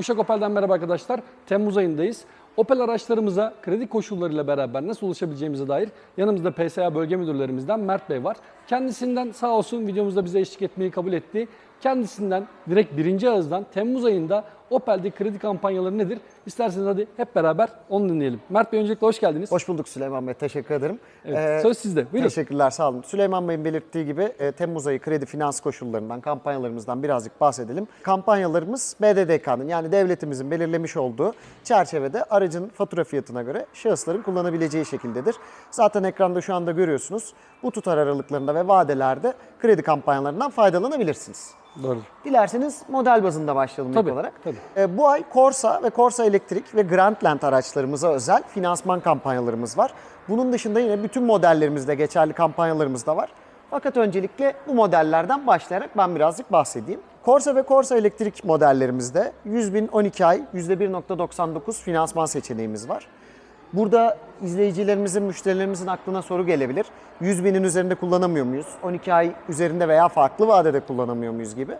Uşak Opel'den merhaba arkadaşlar. Temmuz ayındayız. Opel araçlarımıza kredi koşullarıyla beraber nasıl ulaşabileceğimize dair yanımızda PSA bölge müdürlerimizden Mert Bey var. Kendisinden sağ olsun videomuzda bize eşlik etmeyi kabul etti. Kendisinden direkt birinci ağızdan Temmuz ayında Opel'de kredi kampanyaları nedir? İsterseniz hadi hep beraber onu dinleyelim. Mert Bey öncelikle hoş geldiniz. Hoş bulduk Süleyman Bey, teşekkür ederim. Evet, Ee, söz sizde. Buyurun. Teşekkürler, sağ olun. Süleyman Bey'in belirttiği gibi e, Temmuz ayı kredi finans koşullarından, kampanyalarımızdan birazcık bahsedelim. Kampanyalarımız BDDK'nın yani devletimizin belirlemiş olduğu çerçevede aracın fatura fiyatına göre şahısların kullanabileceği şekildedir. Zaten ekranda şu anda görüyorsunuz. Bu tutar aralıklarında ve vadelerde kredi kampanyalarından faydalanabilirsiniz. Doğru. Dilerseniz model bazında başlayalım Tabii, ilk olarak. tabii. E, bu ay Corsa ve Corsa Elektrik ve Grandland araçlarımıza özel finansman kampanyalarımız var. Bunun dışında yine bütün modellerimizde geçerli kampanyalarımız da var. Fakat öncelikle bu modellerden başlayarak ben birazcık bahsedeyim. Corsa ve Corsa Elektrik modellerimizde 100 bin 12 ay %1.99 finansman seçeneğimiz var. Burada izleyicilerimizin, müşterilerimizin aklına soru gelebilir. 100 binin üzerinde kullanamıyor muyuz? 12 ay üzerinde veya farklı vadede kullanamıyor muyuz gibi.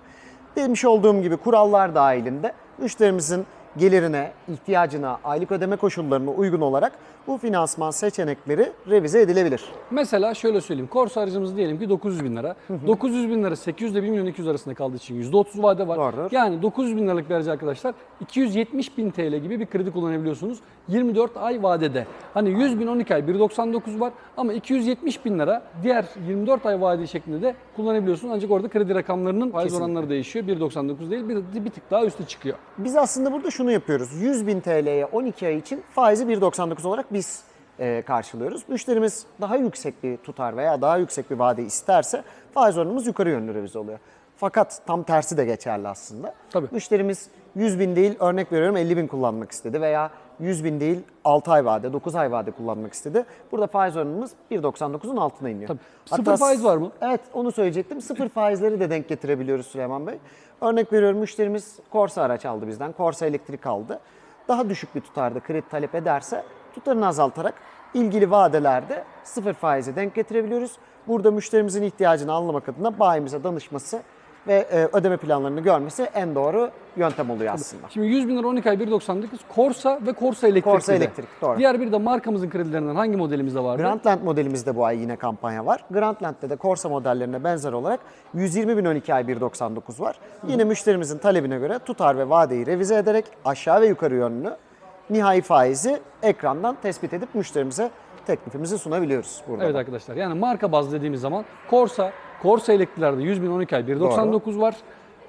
Demiş olduğum gibi kurallar dahilinde müşterimizin gelirine, ihtiyacına, aylık ödeme koşullarına uygun olarak bu finansman seçenekleri revize edilebilir. Mesela şöyle söyleyeyim. Corsa aracımız diyelim ki 900 bin lira. 900 bin lira 800 ile 1 milyon 200 arasında kaldığı için %30 vade var. Doğrudur. Yani 900 bin liralık bir aracı arkadaşlar 270 bin TL gibi bir kredi kullanabiliyorsunuz. 24 ay vadede. Hani 100 bin 12 ay 1.99 var ama 270 bin lira diğer 24 ay vade şeklinde de kullanabiliyorsunuz. Ancak orada kredi rakamlarının faiz Kesinlikle. oranları değişiyor. 1.99 değil bir, bir tık daha üstü çıkıyor. Biz aslında burada şunu yapıyoruz. 100 bin TL'ye 12 ay için faizi 1.99 olarak biz e, karşılıyoruz. Müşterimiz daha yüksek bir tutar veya daha yüksek bir vade isterse faiz oranımız yukarı yönlü revize oluyor. Fakat tam tersi de geçerli aslında. Tabii. Müşterimiz 100 bin değil örnek veriyorum 50 bin kullanmak istedi veya 100 bin değil 6 ay vade 9 ay vade kullanmak istedi. Burada faiz oranımız 1.99'un altına iniyor. Tabii. Sıfır faiz var mı? Evet onu söyleyecektim. Sıfır faizleri de denk getirebiliyoruz Süleyman Bey. Örnek veriyorum müşterimiz Corsa araç aldı bizden. Corsa elektrik aldı. Daha düşük bir tutarda kredi talep ederse tutarını azaltarak ilgili vadelerde sıfır faize denk getirebiliyoruz. Burada müşterimizin ihtiyacını anlamak adına bayimize danışması ve e, ödeme planlarını görmesi en doğru yöntem oluyor aslında. Şimdi 100 bin lira 12 ay 1.99 Corsa ve Corsa elektrik. Corsa elektrik, doğru. Diğer bir de markamızın kredilerinden hangi modelimizde vardı? Grandland modelimizde bu ay yine kampanya var. Grandland'de de Corsa modellerine benzer olarak 120 bin 12 ay 1.99 var. Yine müşterimizin talebine göre tutar ve vadeyi revize ederek aşağı ve yukarı yönlü nihai faizi ekrandan tespit edip müşterimize teklifimizi sunabiliyoruz burada. Evet da. arkadaşlar yani marka bazlı dediğimiz zaman Corsa, Corsa elektriklerde 100 bin 12 ay 1.99 var.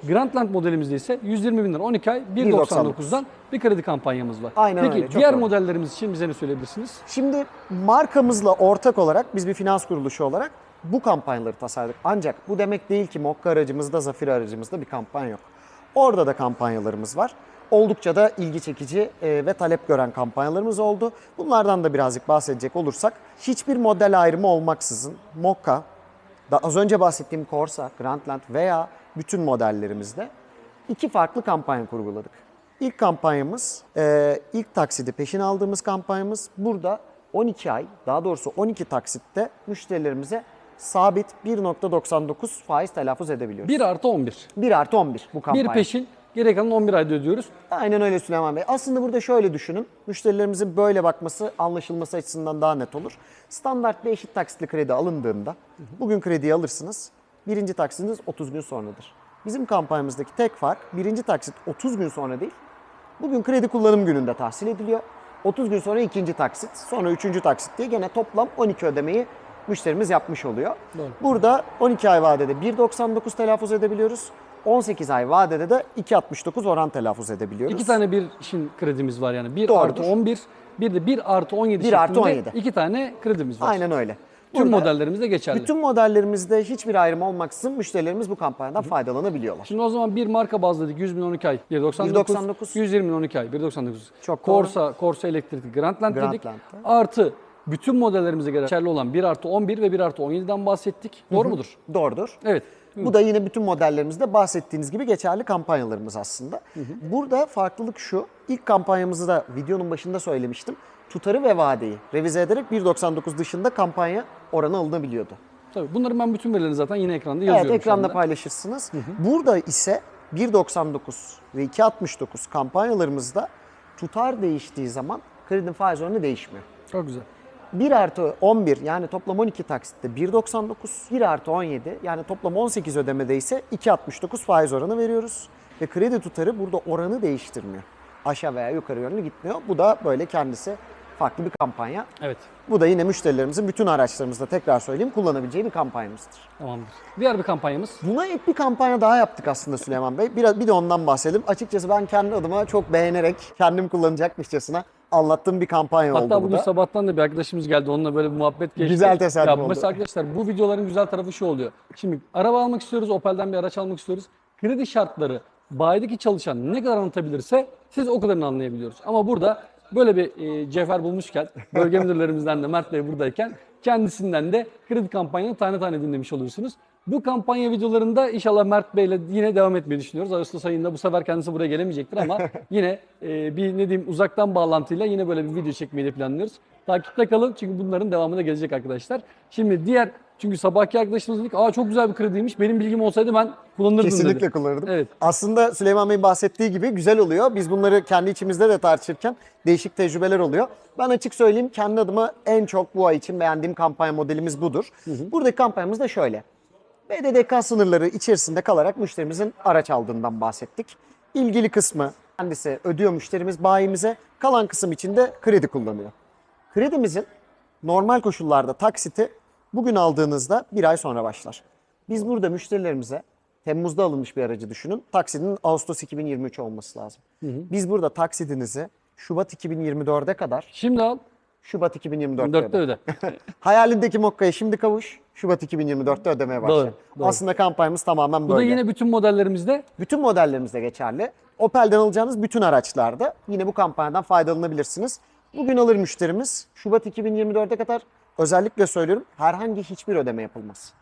Grandland modelimizde ise 120 bin lira 12 ay 1.99'dan bir kredi kampanyamız var. Aynen Peki öyle, çok diğer doğru. modellerimiz için bize ne söyleyebilirsiniz? Şimdi markamızla ortak olarak biz bir finans kuruluşu olarak bu kampanyaları tasarladık. Ancak bu demek değil ki Mokka aracımızda, Zafir aracımızda bir kampanya yok. Orada da kampanyalarımız var. Oldukça da ilgi çekici e, ve talep gören kampanyalarımız oldu. Bunlardan da birazcık bahsedecek olursak hiçbir model ayrımı olmaksızın Mokka, az önce bahsettiğim Corsa, Grandland veya bütün modellerimizde iki farklı kampanya kurguladık. İlk kampanyamız, e, ilk taksidi peşin aldığımız kampanyamız. Burada 12 ay, daha doğrusu 12 taksitte müşterilerimize sabit 1.99 faiz telaffuz edebiliyoruz. 1 artı 11. 1 artı 11 bu kampanya. Bir peşin geri kalan 11 ayda ödüyoruz. Aynen öyle Süleyman Bey. Aslında burada şöyle düşünün. Müşterilerimizin böyle bakması anlaşılması açısından daha net olur. Standart bir eşit taksitli kredi alındığında bugün krediyi alırsınız. Birinci taksitiniz 30 gün sonradır. Bizim kampanyamızdaki tek fark birinci taksit 30 gün sonra değil. Bugün kredi kullanım gününde tahsil ediliyor. 30 gün sonra ikinci taksit, sonra üçüncü taksit diye gene toplam 12 ödemeyi müşterimiz yapmış oluyor. Doğru. Burada 12 ay vadede 1.99 telaffuz edebiliyoruz. 18 ay vadede de 2.69 oran telaffuz edebiliyoruz. İki tane bir işin kredimiz var yani. 1 Doğrudur. artı 11, bir de 1 artı 17 Bir artı şeklinde 17. iki tane kredimiz var. Aynen öyle. Tüm Burada modellerimizde geçerli. Bütün modellerimizde hiçbir ayrım olmaksızın müşterilerimiz bu kampanyadan faydalanabiliyorlar. Şimdi o zaman bir marka bazlı dedik 100 bin 12 ay 1.99, 1.99. 120 bin 12 ay 1.99. Çok doğru. Corsa, Corsa elektrikli Grandland dedik. Grandland'da. Artı bütün modellerimize geçerli olan 1 artı 11 ve 1 artı 17'den bahsettik. Doğru mudur? Doğrudur. Evet. Bu da yine bütün modellerimizde bahsettiğiniz gibi geçerli kampanyalarımız aslında. Burada farklılık şu. İlk kampanyamızı da videonun başında söylemiştim. Tutarı ve vadeyi revize ederek 1.99 dışında kampanya oranı alınabiliyordu. Tabii bunların ben bütün verilerini zaten yine ekranda yazıyorum Evet şu ekranda anda. paylaşırsınız. Burada ise 1.99 ve 2.69 kampanyalarımızda tutar değiştiği zaman kredi faiz oranı değişmiyor. Çok güzel. 1 artı 11 yani toplam 12 taksitte 1.99, 1 artı 17 yani toplam 18 ödemede ise 2.69 faiz oranı veriyoruz. Ve kredi tutarı burada oranı değiştirmiyor. Aşağı veya yukarı yönlü gitmiyor. Bu da böyle kendisi farklı bir kampanya. Evet. Bu da yine müşterilerimizin bütün araçlarımızda tekrar söyleyeyim kullanabileceği bir kampanyamızdır. Tamamdır. Diğer bir kampanyamız. Buna ek bir kampanya daha yaptık aslında Süleyman Bey. Bir, bir de ondan bahsedelim. Açıkçası ben kendi adıma çok beğenerek kendim kullanacakmışçasına anlattığım bir kampanya oldu Hatta bu bugün da. sabahtan da bir arkadaşımız geldi. Onunla böyle bir muhabbet geçti. Güzel tesadüf ya, oldu. Mesela arkadaşlar bu videoların güzel tarafı şu oluyor. Şimdi araba almak istiyoruz. Opel'den bir araç almak istiyoruz. Kredi şartları bayideki çalışan ne kadar anlatabilirse siz o kadarını anlayabiliyoruz. Ama burada böyle bir e, cevher bulmuşken bölge müdürlerimizden de Mert Bey buradayken kendisinden de kredi kampanyanı tane tane dinlemiş oluyorsunuz. Bu kampanya videolarında inşallah Mert Bey ile yine devam etmeyi düşünüyoruz. Ağustos ayında bu sefer kendisi buraya gelemeyecektir ama yine e, bir ne diyeyim uzaktan bağlantıyla yine böyle bir video çekmeyi de planlıyoruz. Takipte kalın çünkü bunların devamı da gelecek arkadaşlar. Şimdi diğer çünkü sabahki arkadaşımız dedik aa çok güzel bir krediymiş benim bilgim olsaydı ben kullanırdım Kesinlikle dedi. kullanırdım. Evet. Aslında Süleyman Bey'in bahsettiği gibi güzel oluyor. Biz bunları kendi içimizde de tartışırken değişik tecrübeler oluyor. Ben açık söyleyeyim kendi adıma en çok bu ay için beğendiğim kampanya modelimiz budur. Buradaki kampanyamız da şöyle. BDDK sınırları içerisinde kalarak müşterimizin araç aldığından bahsettik. İlgili kısmı kendisi ödüyor müşterimiz bayimize. Kalan kısım için de kredi kullanıyor. Kredimizin normal koşullarda taksiti bugün aldığınızda bir ay sonra başlar. Biz burada müşterilerimize Temmuz'da alınmış bir aracı düşünün. Taksidinin Ağustos 2023 olması lazım. Biz burada taksidinizi Şubat 2024'e kadar Şimdi al Şubat 2024'te 4'te öde. öde. Hayalindeki Mokka'ya şimdi kavuş. Şubat 2024'te ödemeye başla. Doğru, doğru. Aslında kampanyamız tamamen Bu da böyle. yine bütün modellerimizde Bütün modellerimizde geçerli. Opel'den alacağınız bütün araçlarda yine bu kampanyadan faydalanabilirsiniz. Bugün alır müşterimiz Şubat 2024'e kadar özellikle söylüyorum herhangi hiçbir ödeme yapılmaz.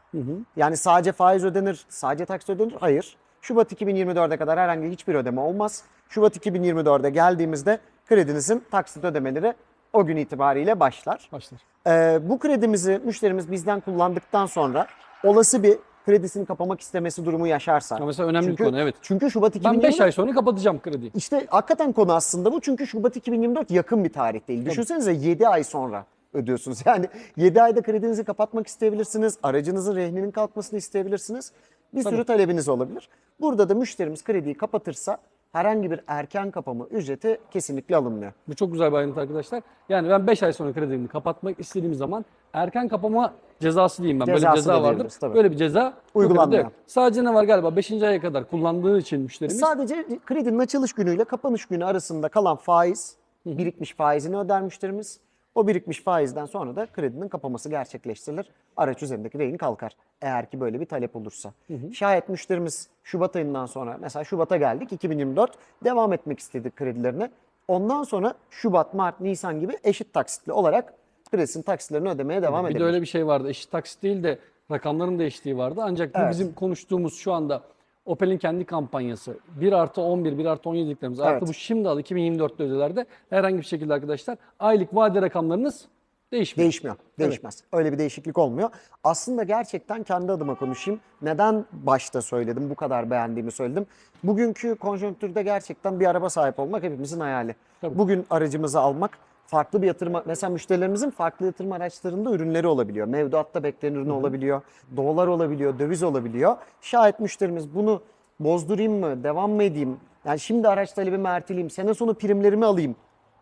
Yani sadece faiz ödenir, sadece taksit ödenir. Hayır. Şubat 2024'e kadar herhangi hiçbir ödeme olmaz. Şubat 2024'e geldiğimizde kredinizin taksit ödemeleri o gün itibariyle başlar. başlar. Ee, bu kredimizi müşterimiz bizden kullandıktan sonra olası bir kredisini kapamak istemesi durumu yaşarsa. Ya mesela önemli bir Çünkü- konu evet. Çünkü Şubat Ben 2024 5 ay sonra kapatacağım krediyi. işte hakikaten konu aslında bu. Çünkü Şubat 2024 yakın bir tarih değil. Düşünsenize 7 ay sonra ödüyorsunuz. Yani 7 ayda kredinizi kapatmak isteyebilirsiniz. Aracınızın rehninin kalkmasını isteyebilirsiniz. Bir sürü talebiniz olabilir. Burada da müşterimiz krediyi kapatırsa herhangi bir erken kapama ücreti kesinlikle alınmıyor. Bu çok güzel bir ayrıntı arkadaşlar. Yani ben 5 ay sonra kredimi kapatmak istediğim zaman erken kapama cezası diyeyim ben. Böyle bir Cezası ceza vardır. tabii. Böyle bir ceza Uygulanmıyor. Sadece ne var galiba 5. aya kadar kullandığı için müşterimiz Sadece kredinin açılış günüyle kapanış günü arasında kalan faiz, birikmiş faizini öder müşterimiz. O birikmiş faizden sonra da kredinin kapaması gerçekleştirilir. Araç üzerindeki rehin kalkar. Eğer ki böyle bir talep olursa. Şayet müşterimiz Şubat ayından sonra mesela Şubat'a geldik 2024 devam etmek istedik kredilerine. Ondan sonra Şubat, Mart, Nisan gibi eşit taksitli olarak kredisinin taksitlerini ödemeye devam bir edebilir. de öyle bir şey vardı. Eşit taksit değil de rakamların değiştiği vardı. Ancak bu Evet. bizim konuştuğumuz şu anda Opel'in kendi kampanyası 1 artı 11, 1 artı 17 dediklerimiz artı bu şimdi al 2024'te ödelerde herhangi bir şekilde arkadaşlar aylık vade rakamlarınız değişmiyor. Değişmiyor. Değişmez. Öyle bir değişiklik olmuyor. Aslında gerçekten kendi adıma konuşayım. Neden başta söyledim, bu kadar beğendiğimi söyledim. Bugünkü konjonktürde gerçekten bir araba sahip olmak hepimizin hayali. Tabii. Bugün aracımızı almak farklı bir yatırım, mesela müşterilerimizin farklı yatırım araçlarında ürünleri olabiliyor. Mevduatta bekleyen ürün olabiliyor, dolar olabiliyor, döviz olabiliyor. Şayet müşterimiz bunu bozdurayım mı, devam mı edeyim, yani şimdi araç talebimi erteleyeyim, sene sonu primlerimi alayım,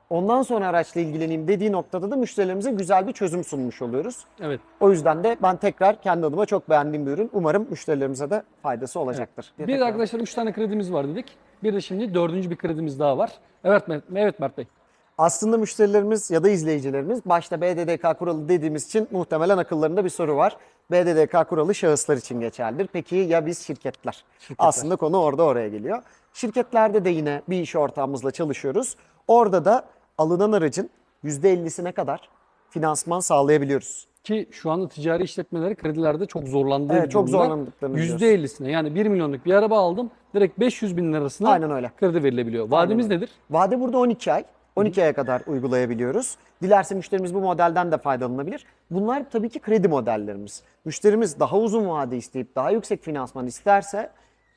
ondan sonra araçla ilgileneyim dediği noktada da müşterilerimize güzel bir çözüm sunmuş oluyoruz. Evet. O yüzden de ben tekrar kendi adıma çok beğendiğim bir ürün. Umarım müşterilerimize de faydası olacaktır. diye Bir de arkadaşlar 3 tane kredimiz var dedik. Bir de şimdi dördüncü bir kredimiz daha var. Evet evet Mert Bey. Aslında müşterilerimiz ya da izleyicilerimiz başta BDDK kuralı dediğimiz için muhtemelen akıllarında bir soru var. BDDK kuralı şahıslar için geçerlidir. Peki ya biz şirketler? Aslında konu orada oraya geliyor. Şirketlerde de yine bir iş ortağımızla çalışıyoruz. Orada da alınan aracın %50'sine kadar finansman sağlayabiliyoruz. Ki şu anda ticari işletmeleri kredilerde çok zorlandığı Evet, çok zorlandıklarını biliyoruz. %50'sine yani 1 milyonluk bir araba aldım. Direkt 500 bin lirasına Aynen öyle. kredi verilebiliyor. Vadimiz nedir? Vade burada 12 ay. 12 aya kadar uygulayabiliyoruz. Dilerse müşterimiz bu modelden de faydalanabilir. Bunlar tabii ki kredi modellerimiz. Müşterimiz daha uzun vade isteyip daha yüksek finansman isterse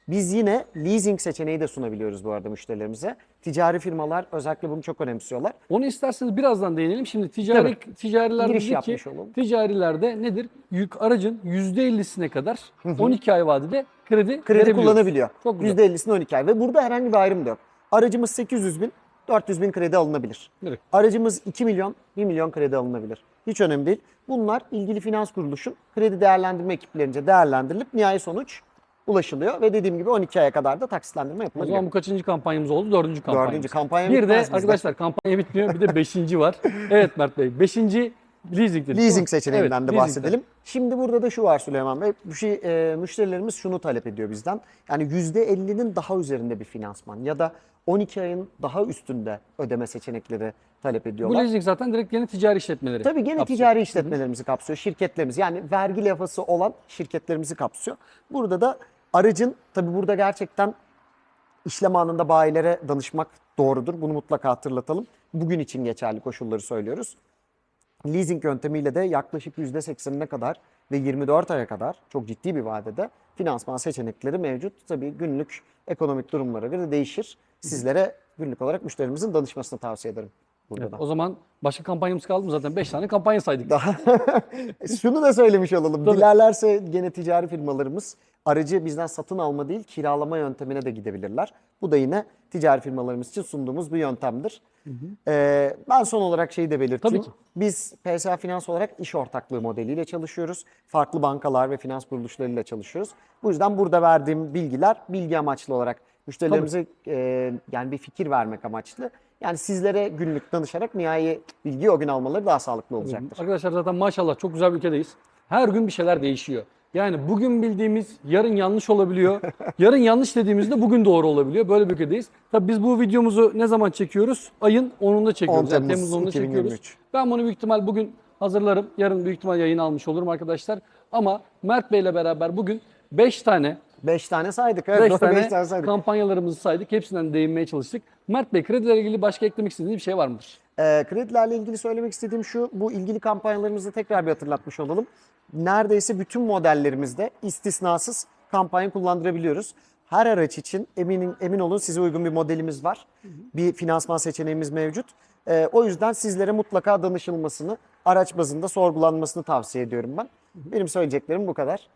Biz yine leasing seçeneği de sunabiliyoruz bu arada müşterilerimize. Ticari firmalar özellikle bunu çok önemsiyorlar. Onu isterseniz birazdan değinelim. Şimdi ticari ticariler Giriş dedi ki yapmış olalım. ticarilerde nedir? Yük aracın %50'sine kadar 12 ay vadede kredi Kredi kullanabiliyor. Çok güzel. %50'sini 12 ay ve burada herhangi bir ayrım da yok. Aracımız 800 bin, 400 bin kredi alınabilir. Direkt. Aracımız 2 milyon, 1 milyon kredi alınabilir. Hiç önemli değil. Bunlar ilgili finans kuruluşun kredi değerlendirme ekiplerince değerlendirilip nihai sonuç ulaşılıyor ve dediğim gibi 12 aya kadar da taksitlendirme O yapılabiliyor. zaman bu kaçıncı kampanyamız oldu? Dördüncü kampanyamız. Dördüncü kampanya Bir de bizde. arkadaşlar kampanya bitmiyor. Bir de beşinci var. Evet Mert Bey. Beşinci leasing dedik. Leasing seçeneğinden Evet, de leasingden. bahsedelim. Şimdi burada da şu var Süleyman Bey. Bu şey, e, müşterilerimiz şunu talep ediyor bizden. Yani %50'nin daha üzerinde bir finansman ya da 12 ayın daha üstünde ödeme seçenekleri talep Bu ediyorlar. leasing zaten direkt yeni ticari işletmeleri. Tabii gene kapsıyor. ticari işletmelerimizi kapsıyor, şirketlerimiz. Yani vergi lafası olan şirketlerimizi kapsıyor. Burada da aracın, tabii burada gerçekten işlem anında bayilere danışmak doğrudur. Bunu mutlaka hatırlatalım. Bugün için geçerli koşulları söylüyoruz. Leasing yöntemiyle de yaklaşık %80'ine kadar ve 24 aya kadar çok ciddi bir vadede finansman seçenekleri mevcut. Tabii günlük ekonomik durumlara göre değişir. Sizlere günlük olarak müşterimizin danışmasını tavsiye ederim. Burada Evet, da. o zaman başka kampanyamız kaldı mı? Zaten 5 tane kampanya saydık. Daha şunu da söylemiş olalım. Tabii. Dilerlerse gene ticari firmalarımız aracı bizden satın alma değil kiralama yöntemine de gidebilirler. Bu da yine ticari firmalarımız için sunduğumuz bir yöntemdir. Ee, ben son olarak şeyi de belirteyim. Tabii ki. Biz PSA Finans olarak iş ortaklığı modeliyle çalışıyoruz. Farklı bankalar ve finans kuruluşlarıyla çalışıyoruz. Bu yüzden burada verdiğim bilgiler bilgi amaçlı olarak müşterilerimize e, yani bir fikir vermek amaçlı. Yani sizlere günlük danışarak nihai bilgiyi o gün almaları daha sağlıklı olacaktır. Arkadaşlar zaten maşallah çok güzel bir ülkedeyiz. Her gün bir şeyler değişiyor. Yani bugün bildiğimiz yarın yanlış olabiliyor. yarın yanlış dediğimizde bugün doğru olabiliyor. Böyle bir ülkedeyiz. Tabii biz bu videomuzu ne zaman çekiyoruz? Ayın 10'unda çekiyoruz. 10 Yani Temmuz Temmuz 10'unda çekiyoruz. 2023. Ben bunu büyük ihtimal bugün hazırlarım. Yarın büyük ihtimal yayın almış olurum arkadaşlar. Ama Mert Bey ile beraber bugün 5 tane 5 tane saydık. Evet, 5 doğru, tane, beş tane saydık. kampanyalarımızı saydık. Hepsinden değinmeye çalıştık. Mert Bey kredilerle ilgili başka eklemek istediğiniz bir şey var mıdır? Ee, kredilerle ilgili söylemek istediğim şu, bu ilgili kampanyalarımızı tekrar bir hatırlatmış olalım. Neredeyse bütün modellerimizde istisnasız kampanya kullandırabiliyoruz. Her araç için emin, emin olun size uygun bir modelimiz var. Bir finansman seçeneğimiz mevcut. Ee, o yüzden sizlere mutlaka danışılmasını, araç bazında sorgulanmasını tavsiye ediyorum ben. Benim söyleyeceklerim bu kadar.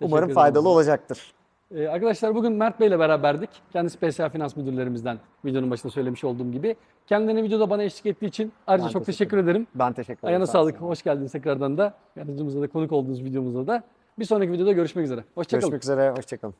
Umarım faydalı olacaktır. Ee, arkadaşlar bugün Mert Bey ile beraberdik. Kendisi PSA Finans Müdürlerimizden videonun başında söylemiş olduğum gibi. Kendilerine videoda bana eşlik ettiği için ayrıca Ben çok teşekkür teşekkür ederim. Ben teşekkür ederim. Ayağına sağlık. Hoş geldiniz tekrardan da. Yardımcımıza da konuk olduğunuz videomuzda da. Bir sonraki videoda görüşmek üzere. Hoşçakalın. Görüşmek üzere, hoşçakalın.